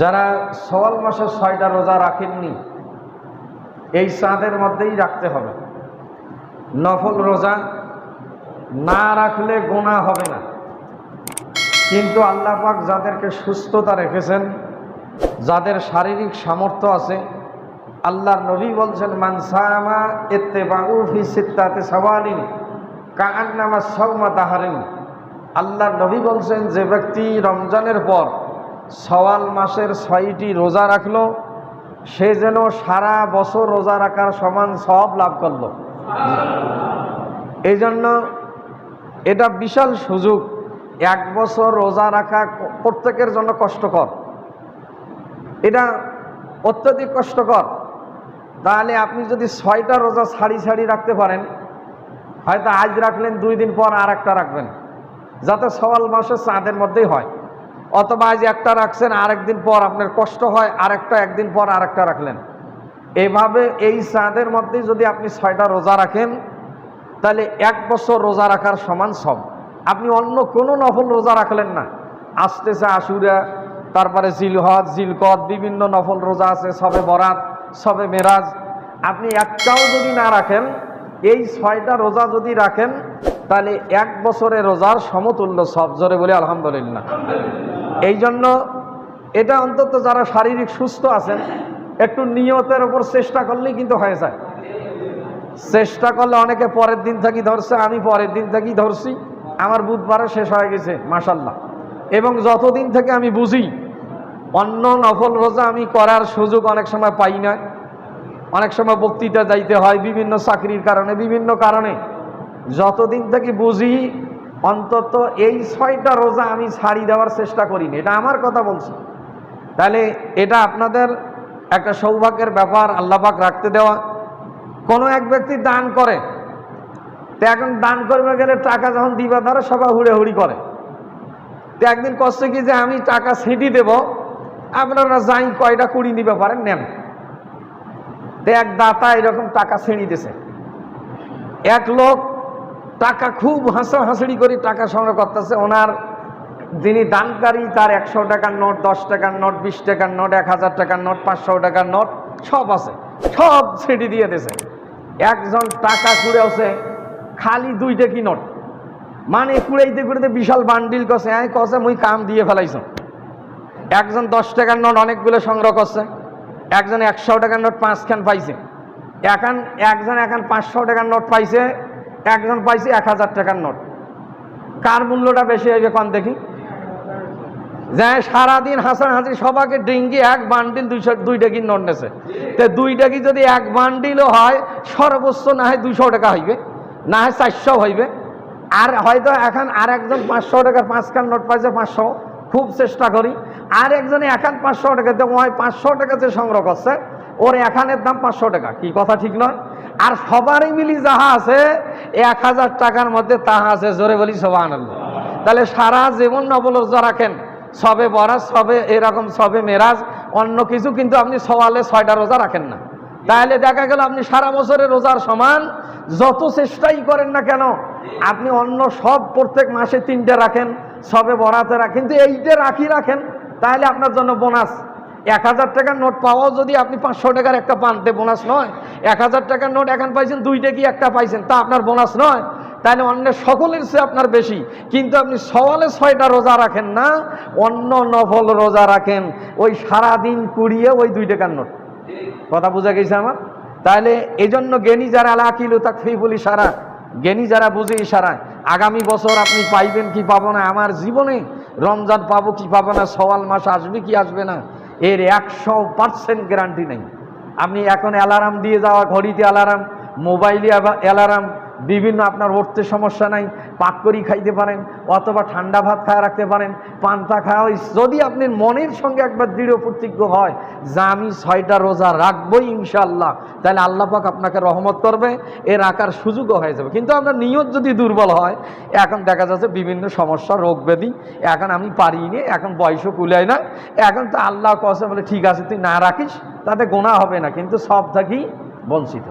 যারা সওয়াল মাসের ছয়টা রোজা রাখেননি, এই চাঁদের মধ্যেই রাখতে হবে। নফল রোজা না রাখলে গোনা হবে না। কিন্তু আল্লাহ পাক যাদেরকে সুস্থতা রেখেছেন, যাদের শারীরিক সামর্থ্য আছে, আল্লাহর নবী বলছেন মানসামা এতে বাউ ফি সিত্তাতে সওয়ালিন কান্নামা সৌমা তাহারিন আল্লাহর নবী বলছেন, যে ব্যক্তি রমজানের পর সওয়াল মাসের ছয়টি রোজা রাখল, সে যেন সারা বছর রোজা রাখার সমান সব লাভ করল। এই জন্য এটা বিশাল সুযোগ, এক বছর রোজা রাখা প্রত্যেকের জন্য কষ্টকর। এটা অত্যধিক কষ্টকর। তাহলে আপনি যদি ছয়টা রোজা ছাড়ি ছাড়ি রাখতে পারেন, হয়তো আজ রাখলেন, দুই দিন পর আর একটা রাখবেন, যাতে সওয়াল মাসের চাঁদের মধ্যেই হয়। অথবা আজ একটা রাখছেন, আরেকদিন পর আপনার কষ্ট হয়, আরেকটা, একদিন পর আরেকটা রাখলেন। এভাবে এই চাঁদের মধ্যেই যদি আপনি ছয়টা রোজা রাখেন, তাহলে এক বছর রোজা রাখার সমান সব আপনি অন্য কোনো নফল রোজা রাখলেন না। আসতেছে আশুরা, তারপরে জিলহদ জিলকদ, বিভিন্ন নফল রোজা আছে, সবে বরাত, সবে মেরাজ। আপনি একটাও যদি না রাখেন, এই ছয়টা রোজা যদি রাখেন, তাহলে এক বছরের রোজার সমতুল্য সব। জোরে বলে, আলহামদুলিল্লাহ। এই জন্য এটা অন্তত যারা শারীরিক সুস্থ আছেন, একটু নিয়তের ওপর চেষ্টা করলেই কিন্তু হয়ে যায়। চেষ্টা করলে অনেকে পরের দিন থাকি ধরছে, আমি পরের দিন থাকি ধরছি, আমার বুধবারে শেষ হয়ে গেছে মাসাল্লাহ এবং যতদিন থেকে আমি বুঝি অন্য নফল রোজা আমি করার সুযোগ অনেক সময় পাই না। অনেক সময় বক্তৃতা যাইতে হয় বিভিন্ন চাকরির কারণে, বিভিন্ন কারণে। যতদিন থেকে বুঝি অন্তত এই ছয়টা রোজা আমি ছাড়ি দেওয়ার চেষ্টা করিনি, এটা আমার কথা বলছি। তাহলে এটা আপনাদের একটা সৌভাগ্যের ব্যাপার, আল্লাপাক রাখতে দেওয়া। কোনো এক ব্যক্তি দান করে, তো এখন দান করবে গেলে টাকা যখন দিবা ধরো সবাই হুড়ে হুড়ি করে। তো একদিন কষ্ট কি যে আমি টাকা ছিটি দেব, আপনারা যাই কয়টা কুড়ি নিবে পারেন, নেন। তো এক দাতা এরকম টাকা ছিঁড়ি দিছে। এক লোক টাকা খুব হাসা হাসড়ি করে টাকা সংগ্রহ করতেছে। ওনার যিনি দানকারী, তার একশো টাকার নোট, দশ টাকার নোট, বিশ টাকার নোট, এক হাজার টাকার নোট, পাঁচশো টাকার নোট, সব আছে। সব ছিটি দিয়ে দিছে। একজন টাকা কুড়েছে খালি দুইটা কি নোট? মানে কুড়াইতে কুড়াইতে বিশাল বান্ডিল কষে হ্যাঁ কষে মুই কাম দিয়ে ফেলাইছ। একজন দশ টাকার নোট অনেকগুলো সংগ্রহ করছে। একজন একশো টাকার নোট পাঁচখান পাইছে। এখন একজন এখন পাঁচশো টাকার নোট পাইছে। একজন পাইছে এক হাজার টাকার নোট। কার মূল্যটা বেশি হইবে কন দেখি? যে সারাদিন হাসান হাসি সবাকে ডিঙ্গি এক বান্ডিল দুইশো দুই টাকির নোট নেছে। তো দুই টাকি যদি এক বান্ডিলও হয়, সর্বোচ্চ না হয় দুইশো টাকা হইবে, না হয় চারশো হইবে। আর হয়তো এখন আর একজন পাঁচশো টাকার পাঁচখান নোট পাইছে পাঁচশো। খুব চেষ্টা করি। আর একজনে একান পাঁচশো টাকা, তো ওই পাঁচশো টাকা যে সংগ্রহ করছে, ওর এখানের দাম পাঁচশো টাকা। কি কথা ঠিক নয়? আর সবারই মিলি যাহা আছে, এক হাজার টাকার মধ্যে তাহা আছে, জোরে বলি সবা আনন্দ তাহলে সারা জীবন নবলজ্জা রাখেন। সবে বরাজ সবে এরকম, সবে মেরাজ, অন্য কিছু কিন্তু আপনি সওয়ালে ছয়টা রোজা রাখেন না। তাহলে দেখা গেল আপনি সারা বছরের রোজার সমান, যত চেষ্টাই করেন না কেন, আপনি অন্য সব প্রত্যেক মাসে তিনটে রাখেন, সবে বরাতে রাখেন। কিন্তু এইটা রাখি রাখেন, তাহলে আপনার জন্য বোনাস। এক হাজার টাকার নোট পাওয়াও যদি আপনি পাঁচশো টাকার একটা পান তে বোনাস নয়, এক হাজার টাকার নোট এখন পাইছেন, দুইটা কি একটা পাইছেন, তা আপনার বোনাস নয়। তাহলে অন্য সকলের চেয়ে আপনার বেশি। কিন্তু আপনি সওয়ালে ছয়টা রোজা রাখেন না, অন্য নফল রোজা রাখেন। ওই সারাদিন কুড়িয়ে ওই দুই টাকার নোট। কথা বোঝা গেছে আমার? তাহলে এই জন্য জ্ঞানী যারা আলাকিল তাকফি বলি সারা জ্ঞানী যারা বুঝে ইশারা, আগামী বছর আপনি পাইবেন কি পাবো না? আমার জীবনে রমজান পাবো কি পাবো না? সওয়াল মাস আসবে কি আসবে না? এর একশো পার্সেন্ট গ্যারান্টি নেই। আপনি এখন অ্যালার্ম দিয়ে যাওয়া ঘড়িতে অ্যালার্ম মোবাইলে অ্যালার্ম বিভিন্ন আপনার উঠতে সমস্যা নাই, পাক করি খাইতে পারেন, অথবা ঠান্ডা ভাত খায় রাখতে পারেন, পান্তা খাওয়া যদি আপনি মনের সঙ্গে একবার দৃঢ় প্রতিজ্ঞ হয় যে আমি ছয়টা রোজা রাখবই ইনশাল্লাহ তাহলে আল্লাহ পাক আপনাকে রহমত করবে, এর আকার সুযোগও হয়ে যাবে। কিন্তু আপনার নিয়ত যদি দুর্বল হয়, এখন দেখা যাচ্ছে বিভিন্ন সমস্যা, রোগ ব্যাধি, এখন আমি পারিনি, এখন বয়সও কুলায় না, এখন তো আল্লাহ কসে বলে, ঠিক আছে, তুই না রাখিস, তাতে গোনা হবে না। কিন্তু সব থাকি বঞ্চিত।